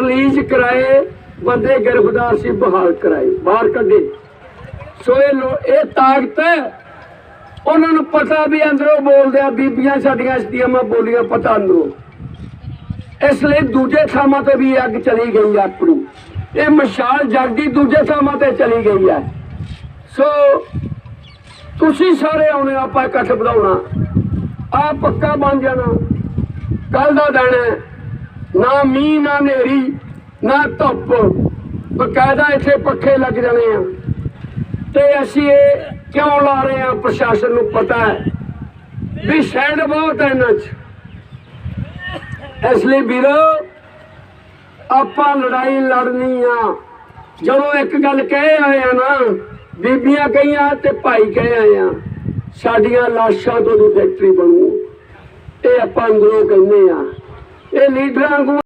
Release ਕਰਾਏ, ਬੰਦੇ ਗ੍ਰਿਫਤਾਰ ਸੀ, ਬਹਾਲ ਕਰਾਏ, ਬਾਹਰ ਕੱਢੇ। ਸੋ ਇਹ ਇਹ ਤਾਕਤ ਹੈ। ਉਹਨਾਂ ਨੂੰ ਪਤਾ ਵੀ ਅੰਦਰੋਂ ਬੋਲਦੇ ਆ ਬੀਬੀਆਂ ਸਾਡੀਆਂ ਸਤੀਆਮਾਂ ਬੋਲੀਆਂ, ਪਤਾ ਅੰਦਰੋਂ। ਇਸ ਲਈ ਦੂਜੇ ਥਾਵਾਂ ਤੇ ਵੀ ਅੱਗ ਚਲੀ ਗਈ ਹੈ ਆਪਣੀ ਇਹ ਮਸ਼ਾਲ ਜਗਦੀ ਦੂਜੇ ਥਾਵਾਂ ਤੇ ਚਲੀ ਗਈ ਹੈ। ਸੋ ਤੁਸੀਂ ਸਾਰੇ ਆਉਣੇ, ਆਪਾਂ ਇਕੱਠ ਵਧਾਉਣਾ। ਆ ਪੱਕਾ ਬਣ ਜਾਣਾ। ਕੱਲ ਦਾ ਦਿਨ ਹੈ। ਨਾ ਮੀਂਹ, ਨਾ ਹਨੇਰੀ, ਨਾ ਧੁੱਪ। ਬਕਾਇਦਾ ਇੱਥੇ ਪੱਖੇ ਲੱਗ ਜਾਣੇ ਆ। ਤੇ ਅਸੀਂ ਇਹ ਕਿਉਂ ਲਾ ਰਹੇ ਆ? ਪ੍ਰਸ਼ਾਸਨ ਨੂੰ ਪਤਾ ਹੈ। ਵੀ ਸ਼ੈਡ ਬਹੁਤ ਹੈ ਇਹਨਾਂ 'ਚ। ਇਸ ਲਈ ਵੀਰੋ, ਆਪਾਂ ਲੜਾਈ ਲੜਨੀ ਆ। ਜਦੋਂ ਇੱਕ ਗੱਲ ਕਹਿ ਆਏ ਆ ਨਾ, ਬੀਬੀਆਂ ਕਹੀਆਂ ਤੇ ਭਾਈ ਕਹੇ ਆਏ ਆ, ਸਾਡੀਆਂ ਲਾਸ਼ਾਂ ਤੋਂ ਦੀ ਫੈਕਟਰੀ ਬਣੂ। ਇਹ ਆਪਾਂ ਅੰਦਰੋਂ ਕਹਿੰਦੇ ਆ। elidangu